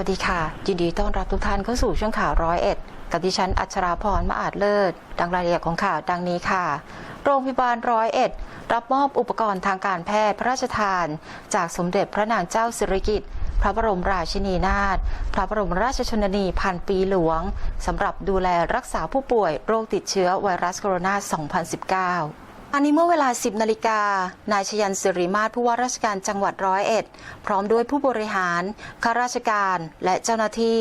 วัสดีค่ะ ยินดีต้อนรับทุกท่านเข้าสู่ช่วงข่าวร้อยเอ็ดกับดิฉันอัชราพรมาอาจเลิศ ดังรายละเอียดของข่าวดังนี้ค่ะ โรงพยาบาลร้อยเอ็ดรับมอบอุปกรณ์ทางการแพทย์พระราชทาน จากสมเด็จพระนางเจ้าสิริกิติ์พระบรมราชินีนาถ พระบรมราชชนนีพันปีหลวงสำหรับดูแลรักษาผู้ป่วยโรคติดเชื้อไวรัสโคโรนา 2019 อันนี้เมื่อเวลา 10 นาฬิกา นายชยันสิริมาศผู้ว่าราชการจังหวัดร้อยเอ็ด พร้อมด้วยผู้บริหาร ข้าราชการและเจ้าหน้าที่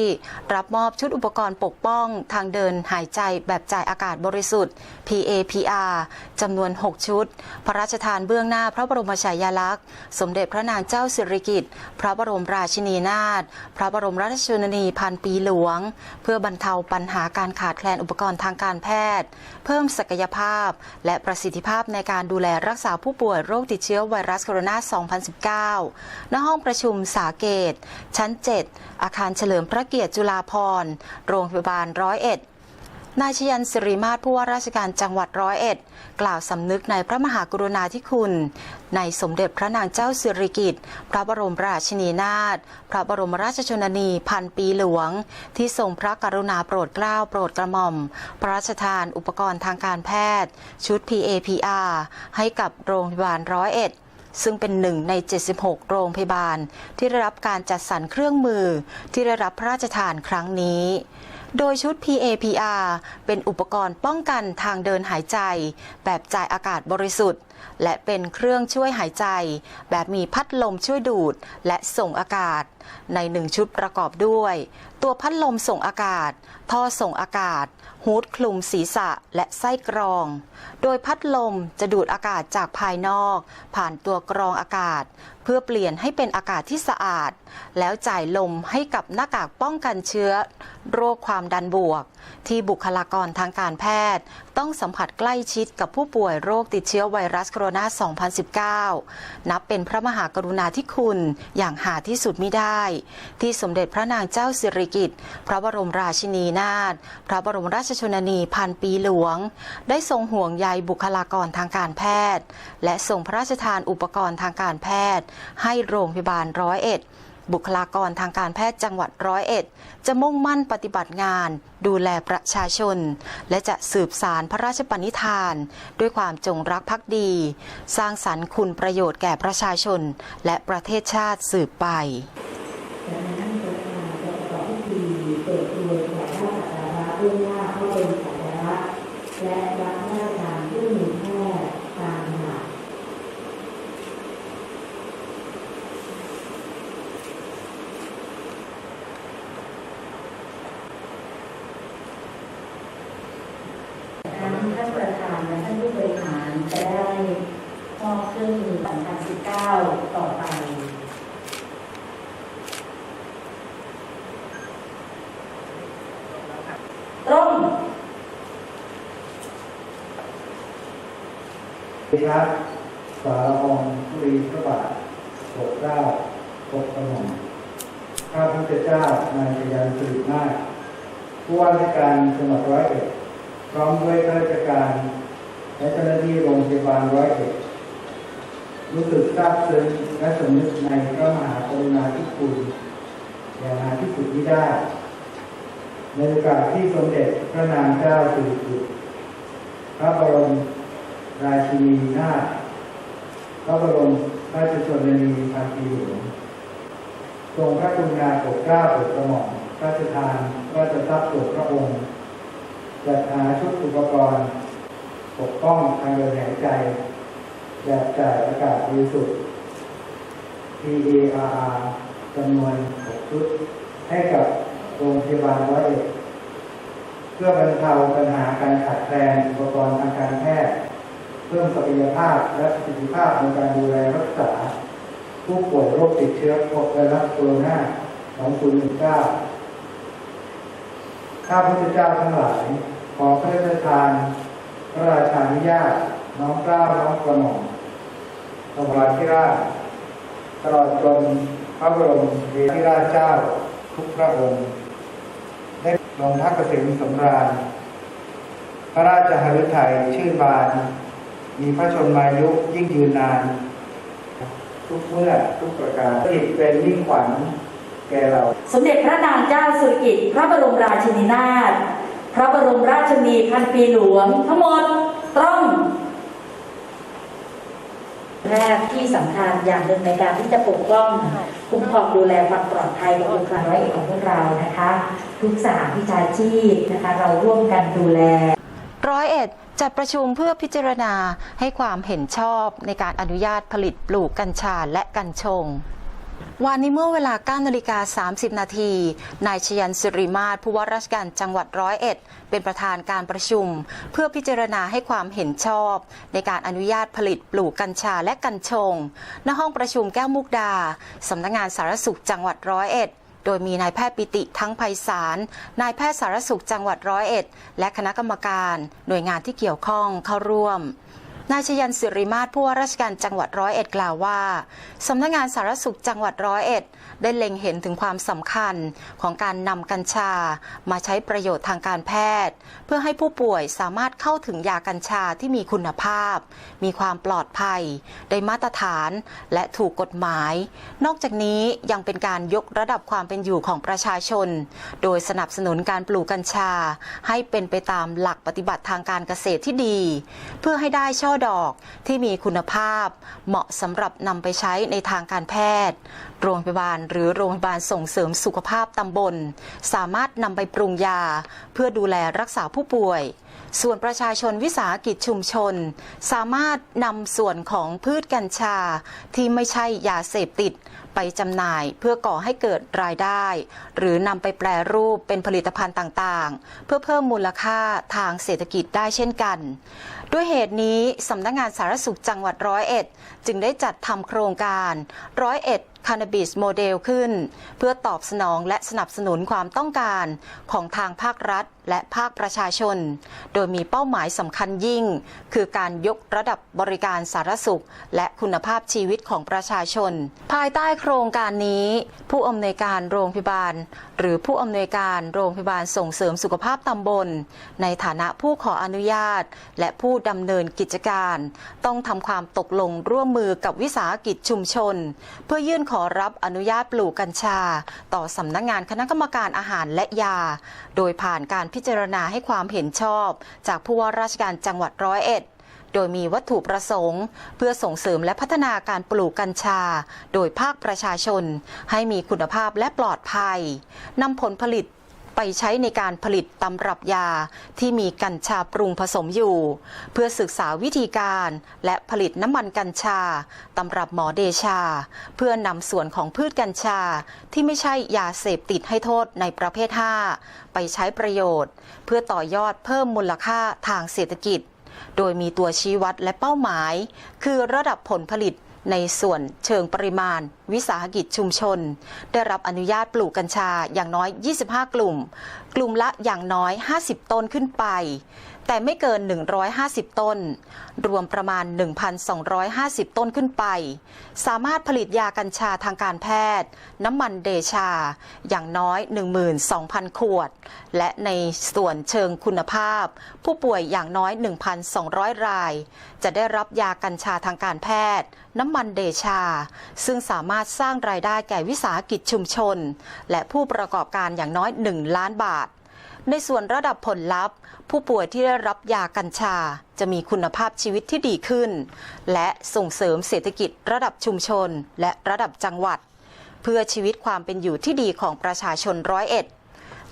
รับมอบชุดอุปกรณ์ปกป้องทางเดินหายใจแบบจ่ายอากาศบริสุทธิ์ PAPR จำนวน 6 ชุด พระราชทานเบื้องหน้าพระบรมฉายาลักษณ์ สมเด็จพระนางเจ้าสิริกิติ์ พระบรมราชินีนาถ พระบรมราชชนนีพันปีหลวง เพื่อบรรเทาปัญหาการขาดแคลนอุปกรณ์ทางการแพทย์ เพิ่มศักยภาพและประสิทธิภาพในการดูแลรักษาผู้ป่วยโรคติดเชื้อไวรัสโคโรนา 2019 ณ ห้องประชุมสาเกต ชั้น 7 อาคารเฉลิมพระเกียรติจุฬาภรณ์ โรงพยาบาลร้อยเอ็ด นายชยันสิริมาศผู้ว่าราชการจังหวัดร้อยเอ็ด กล่าวสำนึกในพระมหากรุณาธิคุณ ในสมเด็จพระนางเจ้าสิริกิติ์พระบรมราชินีนาถพระบรมราชชนนีพันปีหลวง ที่ทรงพระกรุณาโปรดเกล้าโปรดกระหม่อม พระราชทานอุปกรณ์ทางการแพทย์ ชุด PAPR ให้กับโรงพยาบาลร้อยเอ็ดซึ่งเป็นหนึ่งใน 76 โรงพยาบาล ที่ได้รับการจัดสรรเครื่องมือที่ได้รับพระราชทานครั้งนี้ โดยชุด PAPR เป็นอุปกรณ์ป้องกันทางเดินหายใจ แบบจ่ายอากาศบริสุทธิ์ และเป็นเครื่องช่วยหายใจ แบบมีพัดลมช่วยดูดและส่งอากาศ ในหนึ่งชุดประกอบด้วย ตัวพัดลมส่งอากาศ ท่อส่งอากาศ ฮูดคลุมศีรษะและไส้กรอง โดยพัดลมจะดูดอากาศจากภายนอก ผ่านตัวกรองอากาศ เพื่อเปลี่ยนให้เป็นอากาศที่สะอาด แล้วจ่ายลมให้กับหน้ากากป้องกันเชื้อ โรคความดันบวก ที่บุคลากรทางการแพทย์ ต้องสัมผัสใกล้ชิดกับผู้ป่วยโรคติดเชื้อไวรัสโคโรนา 2019 นับเป็นพระมหากรุณาธิคุณอย่างหาที่สุดมิได้ ที่สมเด็จพระนางเจ้าสิริกิติ์พระบรมราชินีนาถพระบรมราชชนนีพันปีหลวง ได้ทรงห่วงใยบุคลากรทางการแพทย์ และทรงพระราชทานอุปกรณ์ทางการแพทย์ ให้โรงพยาบาลร้อยเอ็ด บุคลากรทางการแพทย์จังหวัดร้อยเอ็ด จะมุ่งมั่นปฏิบัติงาน ดูแลประชาชน และจะสืบสารพระราชปณิธาน ด้วยความจงรักภักดี สร้างสรรค์คุณประโยชน์แก่ประชาชน และประเทศชาติสืบไปดังนั้นประธานจะประกอบพิธีเปิดตัวถวหน้าสักการะเบื้องหน้าพระบรมฉายาลักษณ์และรับพระราชทานเครื่องมือแพทย์ตามหลัก ท่านประธานและท่านผู้บริหารจะได้มอบเครื่องมือ2019 ต่อไปร่มดิฉันสารองธุรีพระบาทโปรดเกล้าปกกระหม่อมข้าพระเจ้านายยันสิรินาถผู้ว่าราชการจังหวัดร้อยเอ็ด พร้อมด้วยข้าราชการและเจ้าหน้าที่โรงพยาบาลร้อยเอ็ดรู้สึกซาบซึ้งและสำนึกในพระมหากรุณาธิคุณอย่างหาที่สุดมิได้ ในโอกาสที่สมเด็จพระนางเจ้าสิริกิติ์พระบรมราชินีนาถพระบรมราชชนนีพันปีหลวงทรงพระกรุณาโปรดเกล้าโปรดกระหม่อมพระราชทานราชทรัพย์ส่วนพระองค์ จัดหาชุดอุปกรณ์ ปกป้องทางเดินหายใจแบบจ่ายอากาศบริสุทธิ์ PARR จำนวน 6 ชุด ให้กับโรงพยาบาลร้อยเอ็ดเพื่อบรรเทาปัญหาการขาดแคลนอุปกรณ์ทางการแพทย์ เพิ่มศักยภาพและประสิทธิภาพในการดูแลรักษา ผู้ป่วยโรคติดเชื้อไวรัสโคโรนา2019 ข้าพเจ้าทั้งหลาย ขอพระราชทานพระราชานุญาตน้อมเกล้าน้อมกระหม่อมถวายที่ราชตลอดจนพระบรมเดชที่ราชเจ้าทุกพระองค์ได้ลงทักเกษมสำราญ พระราชหฤทัยชื่นบาน มีพระชนมายุยิ่งยืนนาน ทุกเมื่อทุกประการผลิตเป็นมิ่งขวัญแก่เรา สมเด็จพระนางเจ้าสุริกิติ์พระบรมราชินีนาถ พระบรมราชชนีพันปีหลวง ทั้งหมดต้องแรกที่สำคัญอย่างหนึ่งในการที่จะปกป้องคุ้มครองดูแลความปลอดภัยของบุคลากรของพวกเรานะคะ ทุกสหวิชาชีพนะคะ เราร่วมกันดูแล ร้อยเอ็ดจัดประชุมเพื่อพิจารณาให้ความเห็นชอบในการอนุญาตผลิตปลูกกัญชาและกัญชง วันนี้เมื่อเวลา9นาฬิกา 30 นาที นายชยันสิริมาศผู้ว่าราชการจังหวัดร้อยเอ็ด เป็นประธานการประชุม เพื่อพิจารณาให้ความเห็นชอบ ในการอนุญาตผลิตปลูกกัญชาและกัญชง ณ ห้องประชุมแก้วมุกดา สำนักงานสารสุขจังหวัดร้อยเอ็ดโดยมีนายแพทย์ปิติทั้งไพศาล นายแพทย์สารสุขจังหวัดร้อยเอ็ด และคณะกรรมการ หน่วยงานที่เกี่ยวข้องเข้าร่วม นายชยันสิริมาศผู้ว่าราชการจังหวัดร้อยเอ็ดกล่าวว่าสำนักงานสารสุขจังหวัดร้อยเอ็ดได้เล็งเห็นถึงความสำคัญของการนำกัญชา มาใช้ประโยชน์ทางการแพทย์ เพื่อให้ผู้ป่วยสามารถเข้าถึงยากัญชาที่มีคุณภาพ มีความปลอดภัย ได้มาตรฐานและถูกกฎหมาย นอกจากนี้ยังเป็นการยกระดับความเป็นอยู่ของประชาชน โดยสนับสนุนการปลูกกัญชา ให้เป็นไปตามหลักปฏิบัติทางการเกษตรที่ดี เพื่อให้ได้ช่อดอกที่มีคุณภาพ เหมาะสำหรับนำไปใช้ในทางการแพทย์ โรงพยาบาล หรือโรงพยาบาลส่งเสริมสุขภาพตำบล สามารถนำไปปรุงยา เพื่อดูแลรักษาผู้ป่วย ส่วนประชาชนวิสาหกิจชุมชน สามารถนำส่วนของพืชกัญชาที่ไม่ใช่ยาเสพติด ไปจำหน่ายเพื่อก่อให้เกิดรายได้ หรือนำไปแปรรูปเป็นผลิตภัณฑ์ต่างๆ เพื่อเพิ่มมูลค่าทางเศรษฐกิจได้เช่นกัน ด้วยเหตุนี้สำนักงานสารสุขจังหวัดร้อยเอ็ดจึงได้จัดทำโครงการร้อยเอ็ดคาน a บิสโมเดลขึ้น เพื่อตอบสนองและสนับสนุนความต้องการของทางภาครัฐ และภาคประชาชน โดยมีเป้าหมายสำคัญยิ่ง คือการยกระดับบริการสารสุข และคุณภาพชีวิตของประชาชน ภายใต้โครงการนี้ ผู้อำนวยการโรงพยาบาล หรือผู้อำนวยการโรงพยาบาลส่งเสริมสุขภาพตำบล ในฐานะผู้ขออนุญาต และผู้ดำเนินกิจการ ต้องทำความตกลงร่วมมือกับวิสาหกิจชุมชน เพื่อยื่นขอรับอนุญาตปลูกกัญชา ต่อสำนักงานคณะกรรมการอาหารและยา โดยผ่านการพิจารณาให้ความเห็นชอบ จากผู้ว่าราชการจังหวัดร้อยเอ็ดโดยมีวัตถุประสงค์ เพื่อส่งเสริมและพัฒนาการปลูกกัญชา โดยภาคประชาชน ให้มีคุณภาพและปลอดภัยนำผลผลิต ไปใช้ในการผลิตตำรับยาที่มีกัญชาปรุงผสมอยู่ เพื่อศึกษาวิธีการและผลิตน้ำมันกัญชาตำรับหมอเดชา เพื่อนำส่วนของพืชกัญชาที่ไม่ใช่ยาเสพติดให้โทษในประเภท 5 ไปใช้ประโยชน์ เพื่อต่อยอดเพิ่มมูลค่าทางเศรษฐกิจ โดยมีตัวชี้วัดและเป้าหมาย คือระดับผลผลิต ในส่วนเชิงปริมาณ วิสาหกิจชุมชน ได้รับอนุญาตปลูกกัญชาอย่างน้อย 25 กลุ่ม กลุ่มละอย่างน้อย 50 ต้นขึ้นไป แต่ไม่เกิน 150 ต้น รวมประมาณ 1,250 ต้นขึ้นไป สามารถผลิตยากัญชาทางการแพทย์ น้ำมันเดชา อย่างน้อย 12,000 ขวด และในส่วนเชิงคุณภาพ ผู้ป่วยอย่างน้อย 1,200 ราย จะได้รับยากัญชาทางการแพทย์ น้ำมันเดชา ซึ่งสามารถสร้างรายได้แก่วิสาหกิจชุมชน และผู้ประกอบการอย่างน้อย 1 ล้านบาท ในส่วนระดับผลลัพธ์ ผู้ป่วยที่ได้รับยากัญชา จะมีคุณภาพชีวิตที่ดีขึ้น และส่งเสริมเศรษฐกิจระดับชุมชน และระดับจังหวัด เพื่อชีวิตความเป็นอยู่ที่ดีของประชาชนร้อยเอ็ด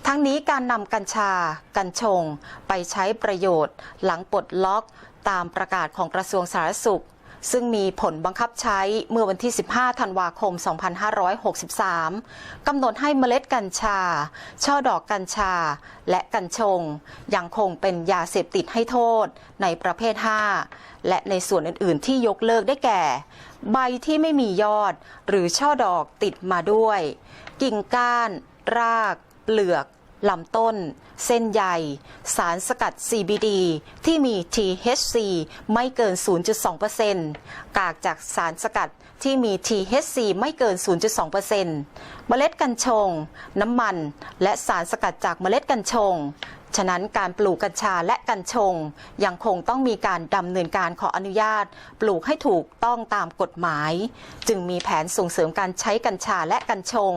ทั้งนี้การนำกัญชา กัญชง ไปใช้ประโยชน์ หลังปลดล็อก ตามประกาศของกระทรวงสาธารณสุข ซึ่งมีผลบังคับใช้เมื่อวันที่ 15 ธันวาคม 2563 กำหนดให้เมล็ดกัญชา ช่อดอกกัญชา และกัญชง ยังคงเป็นยาเสพติดให้โทษในประเภท 5 และในส่วนอื่น ๆ ที่ยกเลิกได้แก่ ใบที่ไม่มียอดหรือช่อดอกติดมาด้วย กิ่งก้าน ราก เปลือก ลำต้น เส้นใยสารสกัด CBD ที่มี THC ไม่เกิน 0.2%กากจากสารสกัด ที่มี THC ไม่เกิน 0.2%เมล็ดกัญชง น้ำมัน และสารสกัดจากเมล็ดกัญชง ฉะนั้นการปลูกกัญชาและกัญชง ยังคงต้องมีการดำเนินการขออนุญาต ปลูกให้ถูกต้องตามกฎหมาย จึงมีแผนส่งเสริมการใช้กัญชาและกัญชง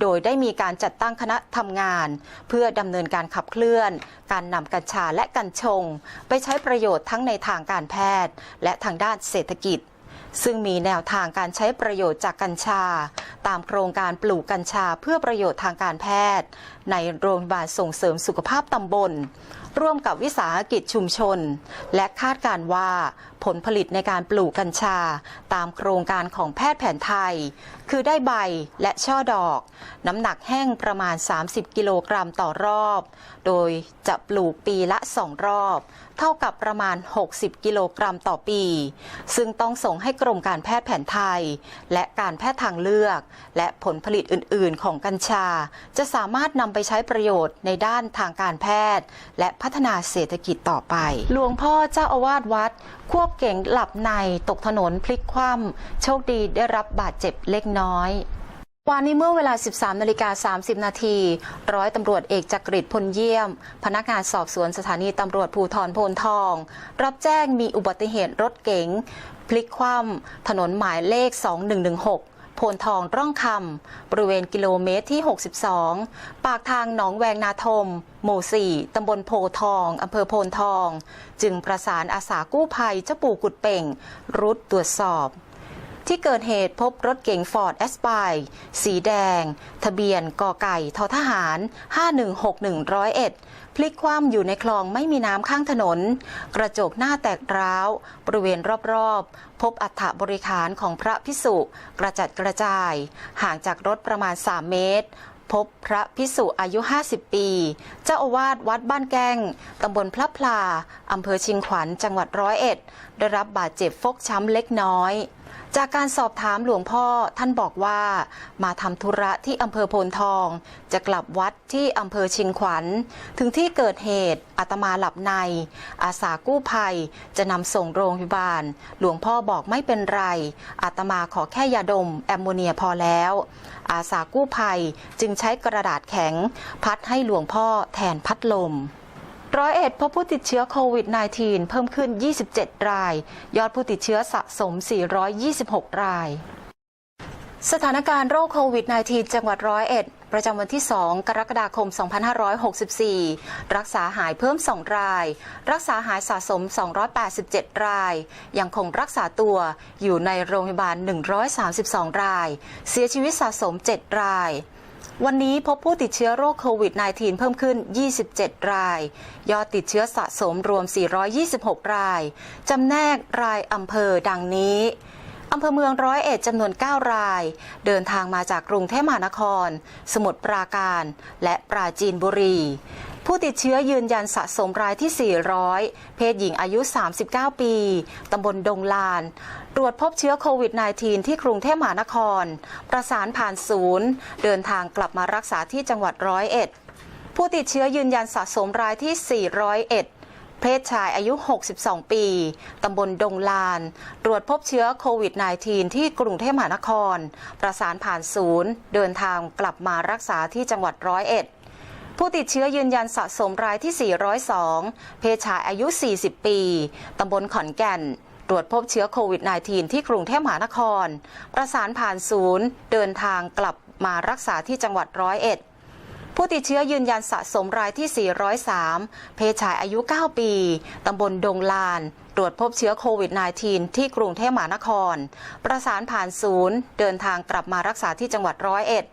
โดยได้มีการจัดตั้งคณะทำงาน เพื่อดำเนินการขับเคลื่อน การนำกัญชาและกัญชง ไปใช้ประโยชน์ทั้งในทางการแพทย์ และทางด้านเศรษฐกิจ ซึ่งมีแนวทางการใช้ประโยชน์จากกัญชา ตามโครงการปลูกกัญชาเพื่อประโยชน์ทางการแพทย์ ในโรงพยาบาลส่งเสริมสุขภาพตำบล ร่วมกับวิสาหกิจชุมชน และคาดการว่า ผลผลิตในการปลูกกัญชา ตามโครงการของแพทย์แผนไทย คือได้ใบและช่อดอก น้ำหนักแห้งประมาณ 30 กิโลกรัมต่อรอบ โดยจะปลูกปีละ2รอบ เท่ากับประมาณ 60 กิโลกรัมต่อปี ซึ่งต้องส่งให้กรมการแพทย์แผนไทย และการแพทย์ทางเลือก และผลผลิตอื่น ๆ ของกัญชา จะสามารถนำไปใช้ประโยชน์ในด้านทางการแพทย์ และพัฒนาเศรษฐกิจต่อไป หลวงพ่อเจ้าอาวาสวัด ควบเก่งหลับในตกถนนพลิกคว่ำโชคดีได้รับบาดเจ็บเล็กน้อยวันนี้เมื่อเวลา 13 นาฬิกา 30 นาที ร้อยตำรวจเอกจักริดพลเยี่ยม พนักงานสอบสวนสถานีตำรวจภูธรโพนทอง รับแจ้งมีอุบัติเหตุรถเก๋ง พลิกคว่ำถนนหมายเลข 2116 พนทองร่องคำบริเวณกิโลเมตรที่ 62 ปากทางหนองแวงนาทม หมู่ 4 ตำบลโพทอง อำเภอโพนทอง จึงประสานอาสากู้ภัยเจ้าปู่กุดเป่ง รุดตรวจสอบ ที่เกิดเหตุพบรถเก๋งฟอร์ดแอสไ e สีแดง ทะเบียนกอไก่ทอทหาร 5161ร้อยเอ็ดพลิกคว่ำอยู่ในคลองไม่มีน้ำข้างถนน กระจกหน้าแตกร้าว บริเวณรอบๆ พบอัฐบริขารของพระพิสุกระจัดกระจาย ห่างจากรถประมาณ 3 เมตรพบพระพิสุอายุ 50 ปี เจ้าอาวาสวัดบ้านแก้ง ตำบลพระพลา อำเภอชิงขวัญ จังหวัดร้อยเอ็ด ได้รับบาดเจ็บฟกช้ำเล็กน้อย จากการสอบถามหลวงพ่อท่านบอกว่า มาทำธุระที่อำเภอโพนทอง จะกลับวัดที่อำเภอชิงขวัญ ถึงที่เกิดเหตุอาตมาหลับใน อาสากู้ภัย จะนำส่งโรงพยาบาล หลวงพ่อบอกไม่เป็นไร อาตมาขอแค่ยาดม แอมโมเนียพอแล้ว อาสากู้ภัยจึงใช้กระดาษแข็ง พัดให้หลวงพ่อแทนพัดลม ร้อยเอ็ดพบผู้ติดเชื้อโควิด -19 เพิ่มขึ้น 27 ราย ยอดผู้ติดเชื้อสะสม 426 ราย สถานการณ์โรคโควิด -19 จังหวัดร้อยเอ็ดประจำวันที่ 2 กรกฎาคม 2564 รักษาหายเพิ่ม 2 ราย รักษาหายสะสม 287 ราย ยังคงรักษาตัวอยู่ในโรงพยาบาล 132 ราย เสียชีวิตสะสม 7 ราย วันนี้พบผู้ติดเชื้อโรคโควิด -19 เพิ่มขึ้น 27 ราย ยอดติดเชื้อสะสมรวม 426 ราย จำแนกรายอำเภอดังนี้ อำเภอเมืองร้อยเอ็ดจำนวน 9 ราย เดินทางมาจากกรุงเทพมหานคร สมุทรปราการ และปราจีนบุรี ผู้ติดเชื้อยืนยันสะสมรายที่ 400 เพศหญิงอายุ 39 ปี ตำบลดงลาน ตรวจพบเชื้อโควิด -19 ที่กรุงเทพมหานคร ประสานผ่านศูนย์ เดินทางกลับมารักษาที่จังหวัดร้อยเอ็ด ผู้ติดเชื้อยืนยันสะสมรายที่ 401เพศชายอายุ 62 ปี ตำบลดงลาน ตรวจพบเชื้อโควิด -19 ที่กรุงเทพมหานคร ประสานผ่านศูนย์ เดินทางกลับมารักษาที่จังหวัดร้อยเอ็ด ผู้ติดเชื้อยืนยันสะสมรายที่ 402 เพชายอายุ 40 ปี ตำบลขอนแก่น ตรวจพบเชื้อโควิด -19 ที่กรุงเทพมหานคร ประสานผ่านศูนย์ เดินทางกลับมารักษาที่จังหวัดร้อยเอ็ดผู้ติดเชื้อยืนยันสะสมรายที่ 403 เพชายอายุ 9 ปี ตำบลดงลาน ตรวจพบเชื้อโควิด -19 ที่กรุงเทพมหานคร ประสานผ่านศูนย์ เดินทางกลับมารักษาที่จังหวัดร้อยเอ็ด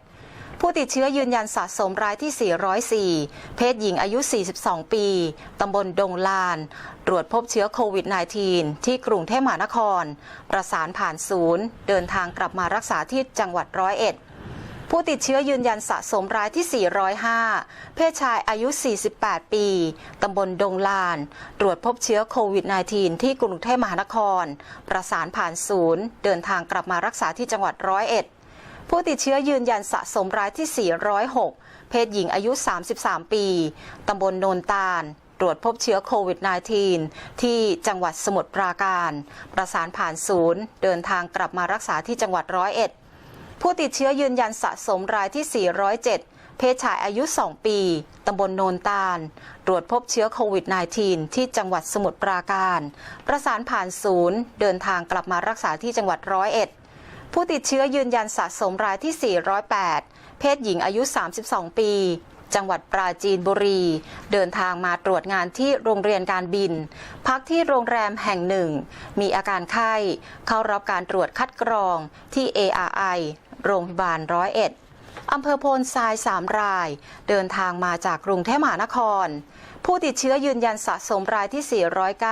ผู้ติดเชื้อยืนยันสะสมรายที่ 404 เพศหญิงอายุ 42 ปี ตำบลดงลาน ตรวจพบเชื้อโควิด -19 ที่กรุงเทพมหานคร ประสานผ่านศูนย์ เดินทางกลับมารักษาที่จังหวัดร้อยเอ็ดผู้ติดเชื้อยืนยันสะสมรายที่ 405 เพศชายอายุ 48 ปี ตำบลดงลาน ตรวจพบเชื้อโควิด -19 ที่กรุงเทพมหานคร ประสานผ่านศูนย์ เดินทางกลับมารักษาที่จังหวัดร้อยเอ็ด ผู้ติดเชื้อยืนยันสะสมรายที่ 406 เพศหญิงอายุ 33 ปี ตำบลโนนตาล ตรวจพบเชื้อโควิด -19 ที่จังหวัดสมุทรปราการ ประสานผ่านศูนย์ เดินทางกลับมารักษาที่จังหวัดร้อยเอ็ด ผู้ติดเชื้อยืนยันสะสมรายที่ 407 เพศชายอายุ 2 ปี ตำบลโนนตาล ตรวจพบเชื้อโควิด -19 ที่จังหวัดสมุทรปราการ ประสานผ่านศูนย์ เดินทางกลับมารักษาที่จังหวัดร้อยเอ็ด ผู้ติดเชื้อยืนยันสะสมรายที่ 408 เพศหญิงอายุ 32 ปี จังหวัดปราจีนบุรี เดินทางมาตรวจงานที่โรงเรียนการบิน พักที่โรงแรมแห่งหนึ่ง มีอาการไข้ เข้ารับการตรวจคัดกรองที่ ARI โรงพยาบาลร้อยเอ็ดอำเภอโพนทราย3ราย เดินทางมาจากกรุงเทพมหานคร ผู้ติดเชื้อยืนยันสะสมรายที่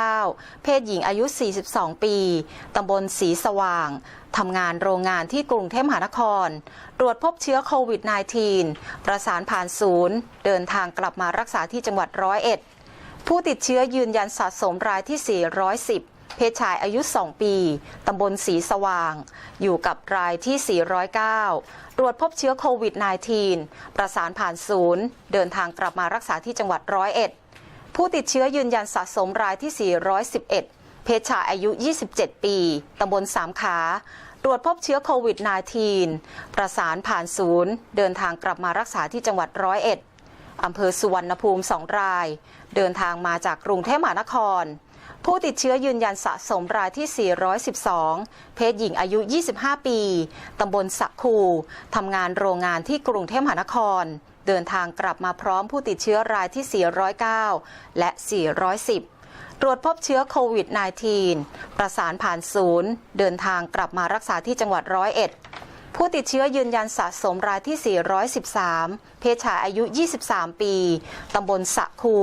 409 เพศหญิงอายุ 42 ปี ตำบลศรีสว่าง ทำงานโรงงานที่กรุงเทพมหานคร ตรวจพบเชื้อโควิด -19 ประสานผ่านศูนย์ เดินทางกลับมารักษาที่จังหวัดร้อยเอ็ดผู้ติดเชื้อยืนยันสะสมรายที่ 410เพศชายอายุ 2 ปี ตำบลศรีสว่าง อยู่กับรายที่ 409 ตรวจพบเชื้อโควิด -19 ประสานผ่านศูนย์ เดินทางกลับมารักษาที่จังหวัดร้อยเอ็ด ผู้ติดเชื้อยืนยันสะสมรายที่ 411 เพศชายอายุ 27 ปี ตำบลสามขา ตรวจพบเชื้อโควิด -19 ประสานผ่านศูนย์ เดินทางกลับมารักษาที่จังหวัดร้อยเอ็ดอำเภอสุวรรณภูมิ2ราย เดินทางมาจากกรุงเทพมหานคร ผู้ติดเชื้อยืนยันสะสมรายที่ 412 เพศหญิงอายุ 25 ปี ตำบลสักคูทำงานโรงงานที่กรุงเทพมหานคร เดินทางกลับมาพร้อมผู้ติดเชื้อรายที่ 409 และ 410 ตรวจพบเชื้อโควิด -19 ประสานผ่านศูนย์ เดินทางกลับมารักษาที่จังหวัดร้อยเอ็ดผู้ติดเชื้อยืนยันสะสมรายที่ 413 เพศชายอายุ 23 ปี ตำบลสะคู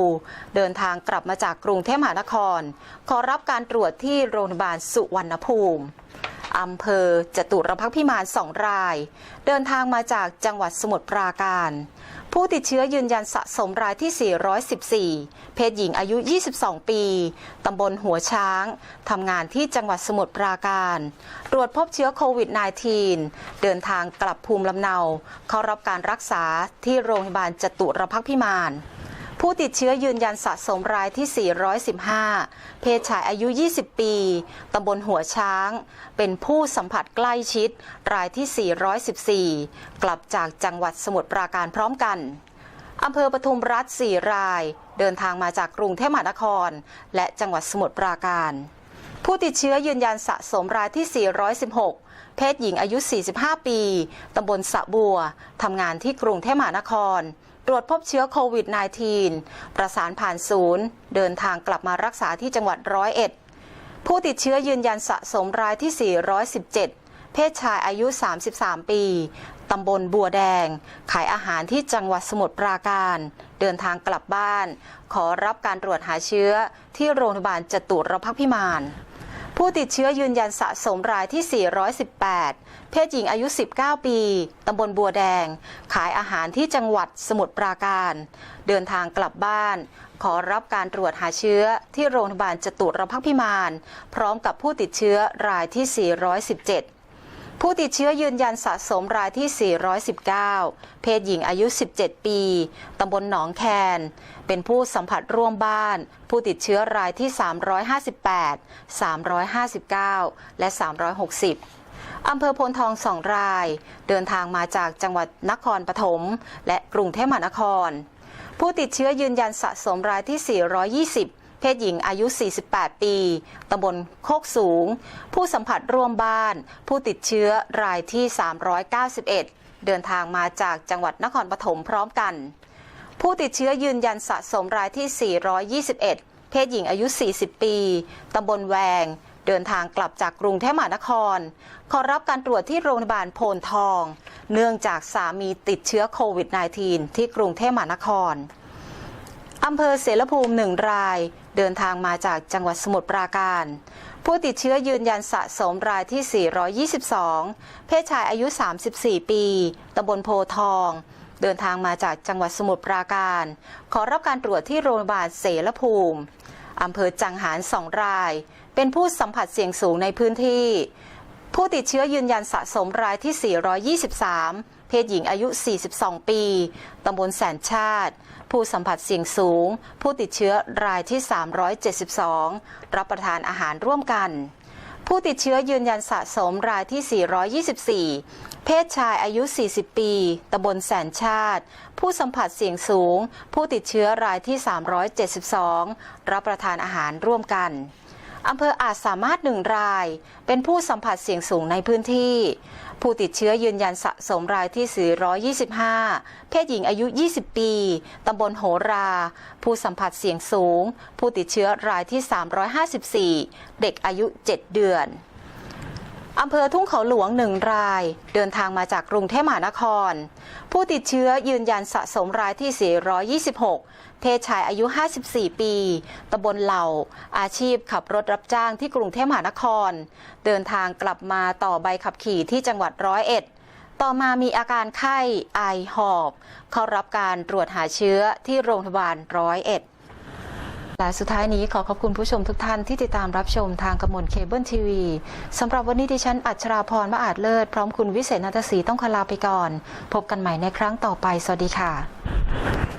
เดินทางกลับมาจากกรุงเทพมหานคร ขอรับการตรวจที่โรงพยาบาลสุวรรณภูมิ อำเภอจตุรพักษ์พิมานสองราย เดินทางมาจากจังหวัดสมุทรปราการ ผู้ติดเชื้อยืนยันสะสมรายที่ 414 เพศหญิงอายุ 22 ปี ตำบลหัวช้าง ทำงานที่จังหวัดสมุทรปราการ ตรวจพบเชื้อโควิด -19 เดินทางกลับภูมิลำเนา เข้ารับการรักษาที่โรงพยาบาลจตุรพักษ์พิมาน ผู้ติดเชื้อยืนยันสะสมรายที่ 415 เพศชายอายุ 20 ปี ตำบลหัวช้าง เป็นผู้สัมผัสใกล้ชิด รายที่ 414 กลับจากจังหวัดสมุทรปราการพร้อมกันอำเภอปทุมรัฐ 4 ราย เดินทางมาจากกรุงเทพมหานคร และจังหวัดสมุทรปราการ ผู้ติดเชื้อยืนยันสะสมรายที่ 416 เพศหญิงอายุ 45 ปี ตำบลสะบัว ทำงานที่กรุงเทพมหานคร ตรวจพบเชื้อโควิด -19 ประสานผ่านศูนย์ เดินทางกลับมารักษาที่จังหวัดร้อยเอ็ดผู้ติดเชื้อยืนยันสะสมรายที่ 417 เพศชายอายุ 33 ปี ตำบลบัวแดง ขายอาหารที่จังหวัดสมุทรปราการ เดินทางกลับบ้าน ขอรับการตรวจหาเชื้อที่โรงพยาบาลจตุรพักพิมาน ผู้ติดเชื้อยืนยันสะสมรายที่ 418 เพศหญิงอายุ 19 ปี ตำบลบัวแดง ขายอาหารที่จังหวัดสมุทรปราการ เดินทางกลับบ้าน ขอรับการตรวจหาเชื้อที่โรงพยาบาลจตุรพักพิมาน พร้อมกับผู้ติดเชื้อรายที่ 417ผู้ติดเชื้อยืนยันสะสมรายที่ 419 เพศหญิงอายุ 17 ปี ตำบลหนองแคน เป็นผู้สัมผัสร่วมบ้าน ผู้ติดเชื้อรายที่ 358 359 และ 360อำเภอโพนทองสองราย เดินทางมาจากจังหวัดนครปฐมและกรุงเทพมหานคร ผู้ติดเชื้อยืนยันสะสมรายที่ 420 เพศหญิงอายุ 48 ปี ตำบลโคกสูง ผู้สัมผัสร่วมบ้าน ผู้ติดเชื้อรายที่ 391 เดินทางมาจากจังหวัดนครปฐมพร้อมกัน ผู้ติดเชื้อยืนยันสะสมรายที่ 421 เพศหญิงอายุ 40 ปี ตำบลแวง เดินทางกลับจากกรุงเทพมหานคร ขอรับการตรวจที่โรงพยาบาลโพนทอง เนื่องจากสามีติดเชื้อโควิด -19 ที่กรุงเทพมหานครอำเภอเสรภูมิหนึ่งราย เดินทางมาจากจังหวัดสมุทรปราการ ผู้ติดเชื้อยืนยันสะสมรายที่ 422 เพศชายอายุ 34 ปี ตำบลโพทอง เดินทางมาจากจังหวัดสมุทรปราการ ขอรับการตรวจที่โรงพยาบาลเสรภูมิอำเภอจังหารสองราย เป็นผู้สัมผัสเสี่ยงสูงในพื้นที่ ผู้ติดเชื้อยืนยันสะสมรายที่ 423 เพศหญิงอายุ 42 ปี ตำบลแสนชาติ ผู้สัมผัสเสี่ยงสูง ผู้ติดเชื้อรายที่ 372 รับประทานอาหารร่วมกัน ผู้ติดเชื้อยืนยันสะสมรายที่ 424 เพศชายอายุ 40 ปี ตำบลแสนชาติ ผู้สัมผัสเสี่ยงสูง ผู้ติดเชื้อรายที่ 372 รับประทานอาหารร่วมกัน อำเภออาจสามารถหนึ่งราย เป็นผู้สัมผัสเสี่ยงสูงในพื้นที่ ผู้ติดเชื้อยืนยันสะสมรายที่ 425 เพศหญิงอายุ 20 ปี ตำบลโหรา ผู้สัมผัสเสี่ยงสูง ผู้ติดเชื้อรายที่ 354 เด็กอายุ 7 เดือน อำเภอทุ่งเขาหลวงหนึ่งราย เดินทางมาจากกรุงเทพมหานคร ผู้ติดเชื้อยืนยันสะสมรายที่ 426 เพศชายอายุ 54 ปี ตำบลเหล่า อาชีพขับรถรับจ้างที่กรุงเทพมหานคร เดินทางกลับมาต่อใบขับขี่ที่จังหวัดร้อยเอ็ด ต่อมามีอาการไข้ไอหอบ เข้ารับการตรวจหาเชื้อที่โรงพยาบาลร้อยเอ็ด และสุดท้ายนี้ขอขอบคุณผู้ชมทุกท่านที่ติดตามรับชมทางกระมวลเคเบิลทีวีสำหรับวันนี้ดิฉันอัชราพรมาอาจเลิศ พร้อมคุณวิเศษนาตศรีต้องคลาไปก่อน พบกันใหม่ในครั้งต่อไป สวัสดีค่ะ